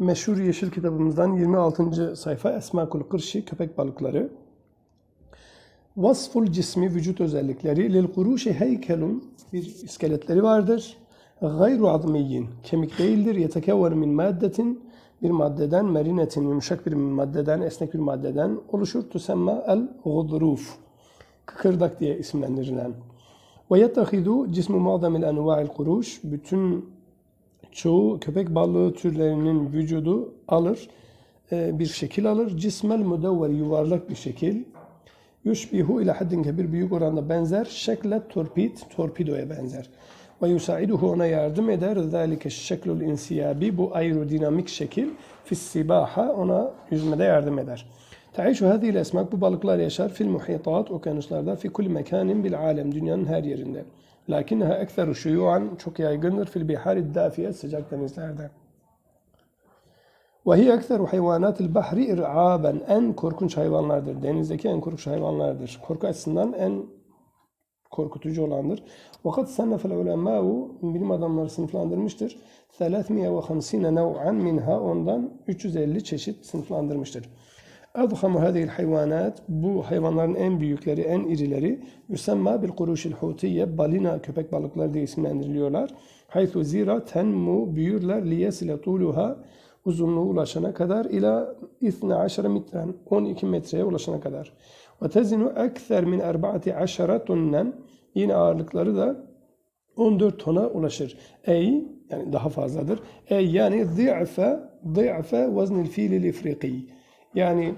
meşhur yeşil kitabımızdan 26. sayfa Esmakul Kırşi köpek balıkları. Vasful cismi vücut özellikleri lil kuruşi heykelun bir iskeletleri vardır. Gayru admiyyin kemik değildir. Yetekevver min maddetin bir maddeden merinetin yumuşak bir maddeden esnek bir maddeden oluşur. Tusemma el gudruf kıkırdak diye isimlendirilen. Ve yettehidu cismu mu'adamil enva'il kuruş bütün çoğu köpek balığı türlerinin vücudu alır, e, bir şekil alır. Cismel müdevver yuvarlak bir şekil. Yushbihu ila haddin kebir büyük oranda benzer. Şekle torpid, torpidoya benzer. Ve yusaiduhu ona yardım eder. Zalike şeklul insiyabi bu aerodinamik şekil. Fissibaha ona yüzmede yardım eder. Taişu hadihi esmak bu balıklar yaşar fil muhitat okyanuslarda fi kulli mekanin bil alem dünyanın her yerinde. Lakinneha ekseru şuyuan çok yaygındır fil bihari dafiye sıcak denizlerde. Ve hiye ekseru hayvanatil bahri ir'aben en korkunç hayvanlardır. Denizdeki en korkunç hayvanlardır. Korku açısından en korkutucu olandır. Vakat sennefel ulemâ'u bilim adamları sınıflandırmıştır. 350 nev'an minha ondan 350 çeşit sınıflandırmıştır. Adhamu hadhihi hayvanat bu hayvanların en büyükleri, en irileri yusemma bil kuruşil hutiye balina köpek balıkları diye isimlendiriliyorlar. Haythu zira tenmu büyürler liyesile tuluha uzunluğu ulaşana kadar ila 12 metren 12 metreye ulaşana kadar. Ve tezinu ekser min 14 tonnen yine ağırlıkları da 14 tona ulaşır. Ey yani daha fazladır. Ey yani zı'fe zı'fe veznil filil ifriki. Yani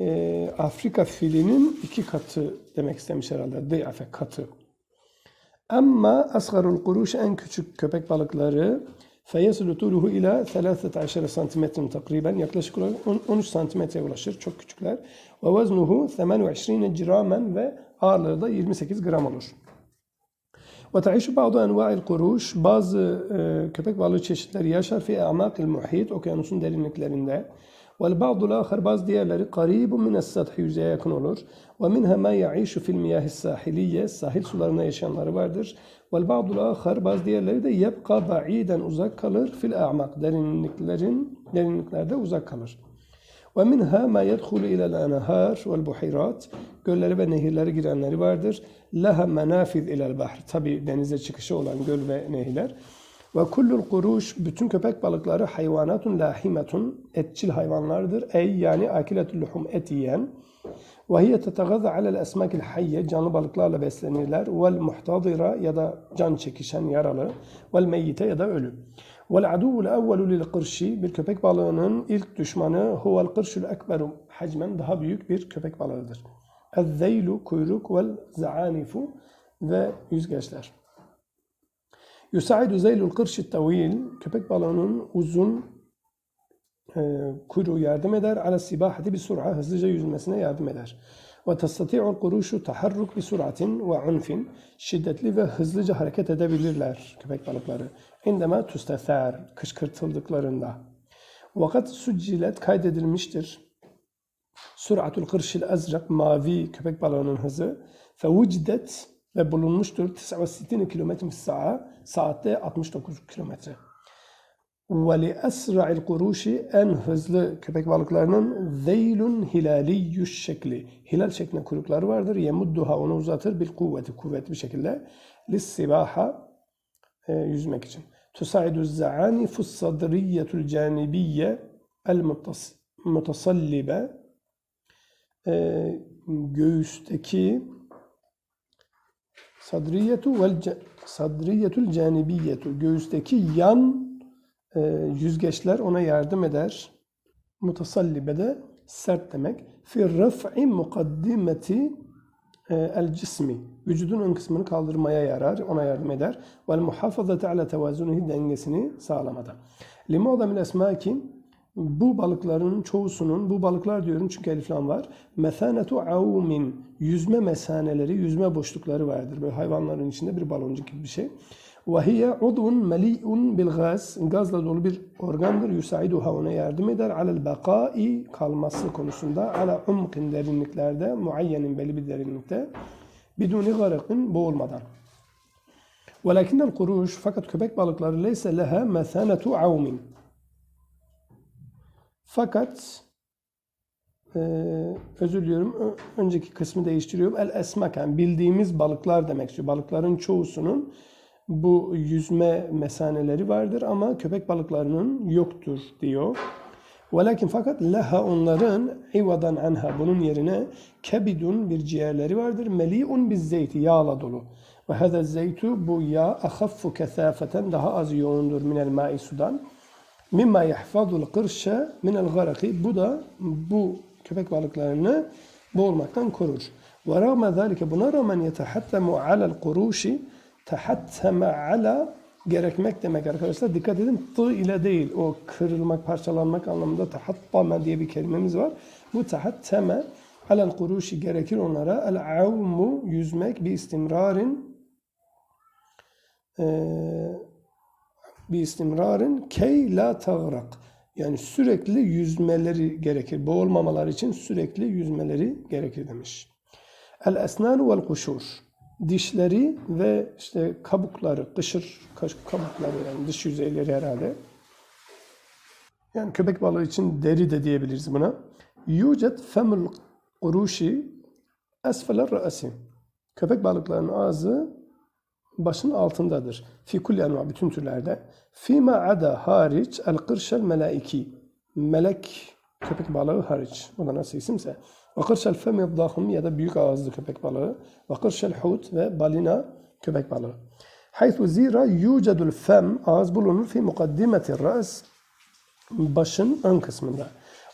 e, Afrika filinin iki katı demek istemiş herhalde. Zı'fe katı. Ama asgarul kuruş en küçük köpek balıkları feyesulu tuluhu ila 13 santimetrin takriben yaklaşık olarak 13 santimetreye ulaşır. Çok küçükler. Ve veznuhu 28 ciramen ve ağırlığı da 28 gram olur. Ve taişu bazı enva'il kuruş bazı e, köpek balığı çeşitleri yaşar fi amakil muhit okyanusun derinliklerinde. Vel ba'dul ahar bazı diğerleri karibun mines sathi yüzeye yakın olur. Ve minha ma ya'işu fil miyahis sahiliye sahil sularında yaşayanları vardır. Vel ba'dul ahar bazı diğerleri de yebqa ba'iden uzak kalır fil a'mak derinliklerin derinliklerde uzak kalır. Ve minha ma yedhulu ila'l anhar vel buhirat göllere ve nehirlere girenleri vardır. Laha menafiz ila'l bahr tabi denize çıkışı olan göl ve nehirler. Ve kullul kuruş bütün köpek balıkları hayvanatun lahimetun etçil hayvanlardır. Ey yani akiletul luhum et yiyen. Ve hiye tetagazza alel esmakil hayye canlı balıklarla beslenirler. Vel muhtadira ya da can çekişen yaralı. Vel meyyite ya da ölü. Vel aduvul evvelu lil kırşi bir köpek balığının ilk düşmanı huvel kırşul ekberu hacmen daha büyük bir köpek balığıdır. Ezzeylu kuyruk vel zaanifu ve yüzgeçler. Yusaidu zeylul kırşi tavil köpek balığının uzun e, kuyruğu yardım eder. Ala sibahati bir sur'a hızlıca yüzmesine yardım eder. Ve testati'ul kuruşu taharruk bir suratin ve unfin şiddetli ve hızlıca hareket edebilirler köpek balıkları. İndeme tustethar kışkırtıldıklarında. Vakat succilet kaydedilmiştir. Suratul kırşil azrak mavi köpek balığının hızı. Fevicdet ve bulunmuştur 69 km saat saatte 69 kilometre. Ve li esra'il kuruşi en hızlı köpek balıklarının zeylun hilaliyyüş şekli. Hilal şeklinde kuyrukları vardır. Yemudduha onu uzatır bil kuvveti kuvvetli bir şekilde. Lissibaha e, yüzmek için. Tusaidu za'anifu sadriyetul canibiyye el mutasallibe e, göğüsteki sadriyetu vel sadriyetul canibiyetu göğüsteki yan e, yüzgeçler ona yardım eder. Mutasallibe de sert demek. Fi raf'i mukaddimeti e, el cismi vücudun ön kısmını kaldırmaya yarar, ona yardım eder. Vel muhafazati ala tevazunihi dengesini sağlamada. Limu'adamil esmaki bu balıkların çoğusunun, bu balıklar diyorum çünkü eliflam var. Mesanetu avmin, yüzme mesaneleri, yüzme boşlukları vardır. Böyle hayvanların içinde bir baloncuk gibi bir şey. Ve hiye udun meli'un bil gaz, gazla dolu bir organdır. Yusaiduha ona yardım eder. Alel bakai, kalması konusunda. Ala umkin derinliklerde, muayyenin belli bir derinlikte. Biduni garakin, boğulmadan. Velakinnel kuruş, fakat köpek balıkları leyse leha mesanetu avmin. Fakat e, özür diliyorum. Önceki kısmı değiştiriyorum. El esmak yani bildiğimiz balıklar demek istiyor. Balıkların çoğusunun bu yüzme mesaneleri vardır ama köpek balıklarının yoktur diyor. Velakin fakat leha onların ivadan anha bunun yerine kebidun bir ciğerleri vardır. Meli'un biz zeyti yağla dolu. Ve hada zeytu bu yağ ahaffu kesafeten daha az yoğundur minel ma'i sudan. Mimma yahfazul kırşa minel garaki. Bu da bu köpek balıklarını boğulmaktan korur. Ve rağmen zalike buna rağmen yetehattemu alel kuruşi tehatteme ala gerekmek demek arkadaşlar. Dikkat edin tı ile değil o kırılmak, parçalanmak anlamında tahattama diye bir kelimemiz var. Bu tahatteme alel kuruşi gerekir onlara. El avmu yüzmek bir istimrarin eee bir istimrarın key la tagrak. Yani sürekli yüzmeleri gerekir. Boğulmamalar için sürekli yüzmeleri gerekir demiş. El esnanu vel kuşur. Dişleri ve işte kabukları, kışır kabukları yani dış yüzeyleri herhalde. Yani köpek balığı için deri de diyebiliriz buna. Yucet femul kuruşi esfeler ra'asi. Köpek balıklarının ağzı başın altındadır. Fi kulli enva bütün türlerde. Fima ada hariç el kırşel melaiki. Melek köpek balığı hariç. Bu da nasıl isimse. Ve kırşel femi ya da büyük ağızlı köpek balığı. Ve kırşel hut ve balina köpek balığı. Haythu zira yucadul fem ağız bulunur fi mukaddimeti ras başın ön kısmında.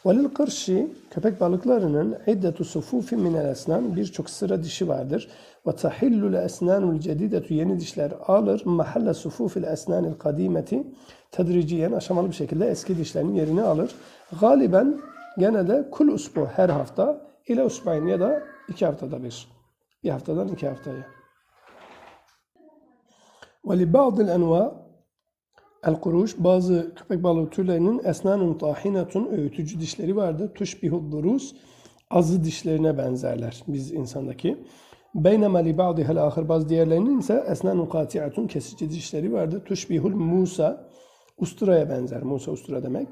Velil kırşi köpek balıklarının iddetu sufufi minel esnan birçok sıra dişi vardır. Ve tahillul esnanul cedidetu yeni dişler alır mahalle sufufil esnanil kadimeti tedriciyen aşamalı bir şekilde eski dişlerin yerini alır. Galiben genelde kul usbu her hafta ile usbayn ya da iki haftada bir. Bir haftadan iki haftaya. Ve li ba'dil enva El-kuruş bazı köpek balığı türlerinin esnanun tahinatun öğütücü dişleri vardır. Tuşbihud durus azı dişlerine benzerler biz insandaki. Beynema li ba'dihel ahir bazı diğerlerinin ise esnanun kati'atun kesici dişleri vardır. Tuşbihul musa usturaya benzer. Musa ustura demek.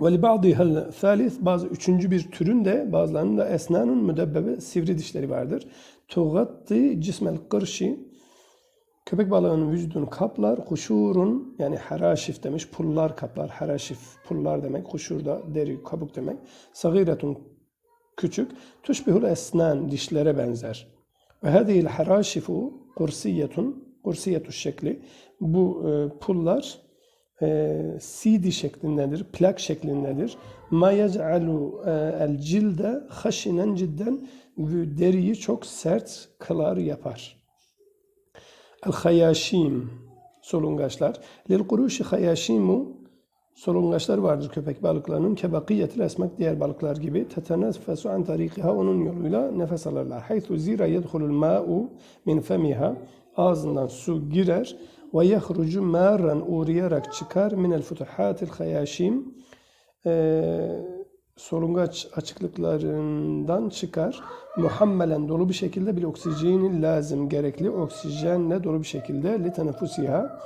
Ve li ba'dihel thalith bazı üçüncü bir türün de bazılarının da esnanun müdebbebe sivri dişleri vardır. Tugatti cismel kırşi Köpek balığının vücudunu kaplar. Huşurun yani haraşif demiş. Pullar kaplar. Haraşif pullar demek. Huşur da deri kabuk demek. Sagiretun küçük. Tuşbihul esnan dişlere benzer. Ve hadihil haraşifu kursiyetun kursiyetu şekli. Bu e, pullar e, CD şeklindedir, plak şeklindedir. Ma yec'alu e, el cilde haşinen cidden deriyi çok sert kılar yapar. El hayaşim solungaçlar. Lil kuruşi hayaşimu solungaçlar vardır köpek balıklarının. Kebakiyetil esmak diğer balıklar gibi. Tetenefesu an tarikiha onun yoluyla nefes alırlar. Haythu zira yedhulul ma'u min femiha. Ağzından su girer. Ve yehrucu marran uğrayarak çıkar. Minel futuhatil hayaşim Ee, solungaç açıklıklarından çıkar. Muhammelen dolu bir şekilde bir oksijenin lazım gerekli oksijenle dolu bir şekilde li teneffusiha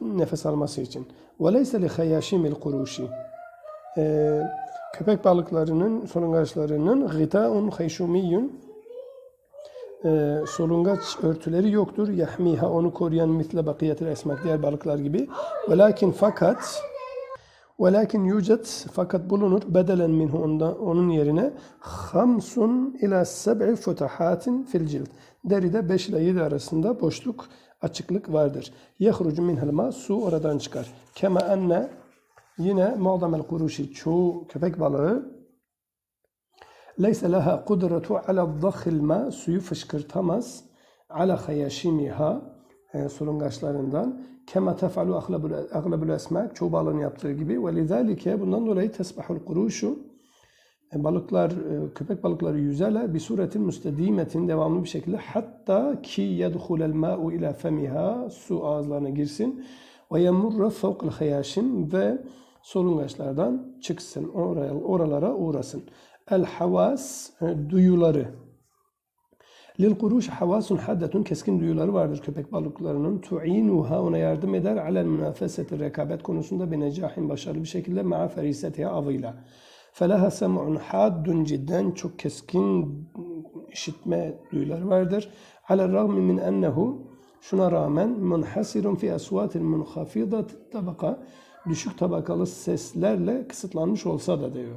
nefes alması için. Ve leyse li hayaşimil kuruşi. Ee, köpek balıklarının solungaçlarının gıtaun hayşumiyyun e, solungaç örtüleri yoktur. Yahmiha onu koruyan mitle bakiyetil esmak diğer balıklar gibi. Velakin fakat Velakin yucet fakat bulunur bedelen minhu ondan, onun yerine hamsun ila seb'i futahatin fil cilt. Deride 5 ile 7 arasında boşluk, açıklık vardır. Yehrucu minhel ma su oradan çıkar. Kema enne yine mu'damel kuruşi çoğu köpek balığı leyse laha kudretu ala dakhil ma suyu fışkırtamaz ala hayaşimiha e, solungaçlarından kema tef'alu aglabul esmak çoğu yaptığı gibi. Ve lidalike bundan dolayı tesbahul kuruşu e, balıklar e, köpek balıkları yüzerler bir suretin müstedimetin devamlı bir şekilde hatta ki yedhulel ma'u ila femiha su ağızlarına girsin. Ve yemurra fevkal hayaşim ve solungaçlardan çıksın oraya, oralara uğrasın. El havas e, duyuları Lil kuruş havasun haddetun keskin duyuları vardır köpek balıklarının. Tu'inuha ona yardım eder. Alel münafeseti rekabet konusunda bir necahin başarılı bir şekilde ma'a ferisetiha avıyla. Felaha sem'un haddun cidden çok keskin işitme duyuları vardır. Alel rağmi min ennehu şuna rağmen munhasirun fi asvatil munhafidat tabaka düşük tabakalı seslerle kısıtlanmış olsa da diyor.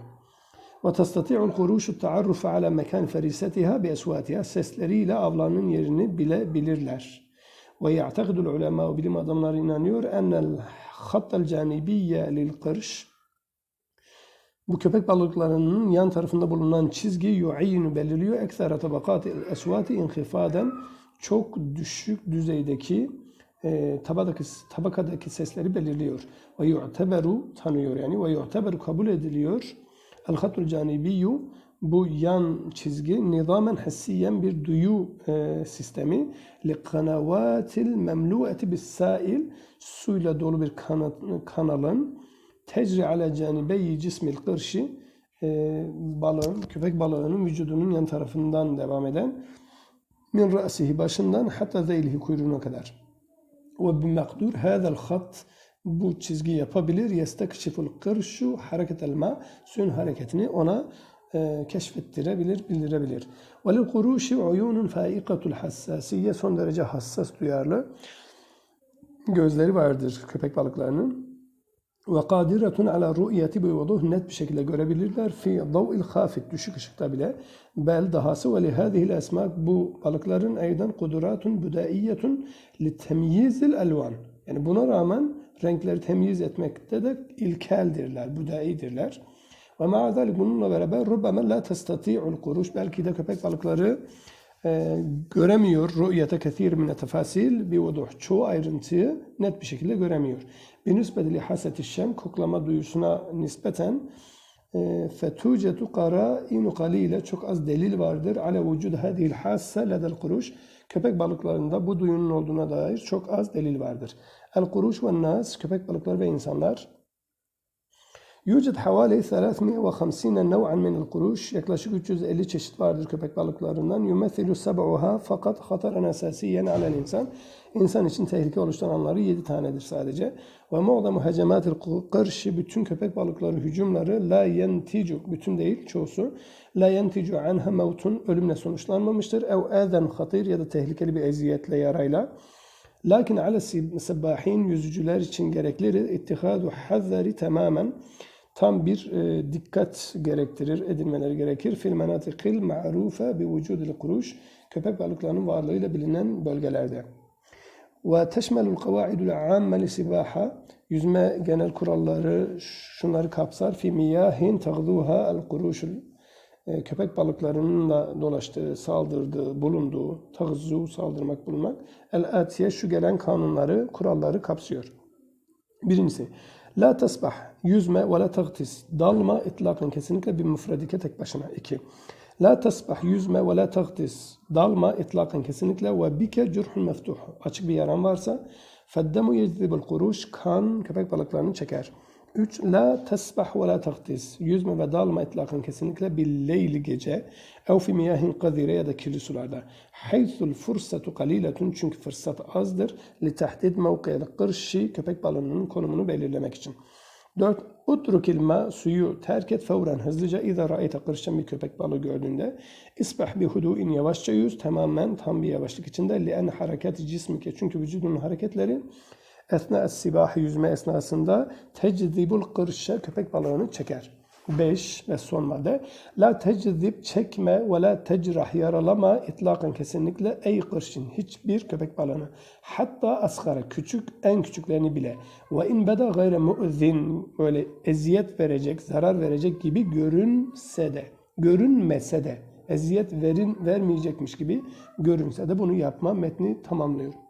وتستطيع القروش التعرف على مكان فريستها بأصواتها sesleriyle avlarının yerini bilebilirler. ويعتقد العلماء bilim adamları inanıyor أن الخط الجانبي للقرش bu köpek balıklarının yan tarafında bulunan çizgi yu'ayinu belirliyor. Eksera tabakat esvati inhifaden çok düşük düzeydeki e, tabadaki, tabakadaki sesleri belirliyor. Ve yu'teberu tanıyor yani ve yu'teberu kabul ediliyor. El hatul canibiyyu bu yan çizgi nizamen hissiyen bir duyu e, sistemi li kanavatil memlu'eti bis sail suyla dolu bir kana, kanalın tecri ala canibeyi cismil kırşı e, balığın, köpek balığının vücudunun yan tarafından devam eden min ra'sihi başından hatta zeylihi kuyruğuna kadar. Ve bimekdur hadal hat bu çizgi yapabilir. Yestekşiful kırşu hareketel ma suyun hareketini ona e, keşfettirebilir, bildirebilir. Ve lil kuruşi uyunun faikatul hassasiye son derece hassas duyarlı gözleri vardır köpek balıklarının. Ve kadiretun ala ru'yeti bi vuduh net bir şekilde görebilirler. Fi dav'il hafit düşük ışıkta bile. Bel dahası ve lihâzihil esmak bu balıkların eydan kuduratun büdaiyetun li temyizil elvan. Yani buna rağmen renkleri temyiz etmekte de ilkeldirler, büdaidirler. Ve ma'azalik bununla beraber rubbeme la testati'ul kuruş belki de köpek balıkları e, göremiyor rü'yete kethir mine tefasil bir vuduh. Çoğu ayrıntıyı net bir şekilde göremiyor. Bir nispeti li haseti şem koklama duyusuna nispeten e, fetucetu qara'inu qalile çok az delil vardır ala vücud hadihil hasse ledel kuruş. Köpek balıklarında bu duyunun olduğuna dair çok az delil vardır. El kuruş ve nas köpek balıkları ve insanlar Yüced havali 350 nev'an min el-kuruş. Yaklaşık 350 çeşit vardır köpek balıklarından. Yumethilu seb'uha fakat hataran esasiyen alel insan. İnsan için tehlike oluşturanları 7 tanedir sadece. Ve mu'damu hecematil kırşı bütün köpek balıkları hücumları la yenticu bütün değil çoğusu la yenticu anha mevtun ölümle sonuçlanmamıştır. Ev eden hatir ya da tehlikeli bir eziyetle yarayla. Lakin ala sebbahin yüzücüler için gereklidir. İttihadu hazzari tamamen tam bir e, dikkat gerektirir, edinmeleri gerekir. Fil menatikil ma'rufe bi vücudil kuruş köpek balıklarının varlığıyla bilinen bölgelerde. Ve teşmelul kavaidul amme li sibaha yüzme genel kuralları şunları kapsar. Fi miyahin tagduha el kuruşul e, köpek balıklarının da dolaştığı, saldırdığı, bulunduğu, tağzu, saldırmak, bulunmak. El-atiye şu gelen kanunları, kuralları kapsıyor. Birincisi, La tasbah, yüzme ve la tagtis, dalma itlakın kesinlikle bir müfredike tek başına. İki, La tasbah, yüzme ve la tagtis, dalma itlakın kesinlikle ve bike cürhun meftuh, açık bir yaran varsa, feddemu yecdibul kuruş, kan köpek balıklarını çeker. 3. La tesbah ve la tagtis. Yüzme ve dalma itlakın kesinlikle billeyli gece. Ev fi miyahin kadire ya da kirli sularda. Haythul fırsatu kaliletun. Çünkü fırsat azdır. Li tahdid mevkiyel kırşi. Köpek balığının konumunu belirlemek için. 4. Utrukil ma suyu terk et fevren hızlıca İza ra'ayte kırşen bir köpek balığı gördüğünde isbah bi hudu'in yavaşça yüz tamamen tam bir yavaşlık içinde li en hareket cismike çünkü vücudunun hareketleri esna sibahi yüzme esnasında teczibul kırşa köpek balığını çeker. 5 ve son madde la teczib çekme ve la tecrah yaralama itlakan kesinlikle ey kırşın hiçbir köpek balığını hatta asgara küçük en küçüklerini bile ve in beda gayre mu'zin böyle eziyet verecek zarar verecek gibi görünse de görünmese de eziyet verin vermeyecekmiş gibi görünse de bunu yapma metni tamamlıyor.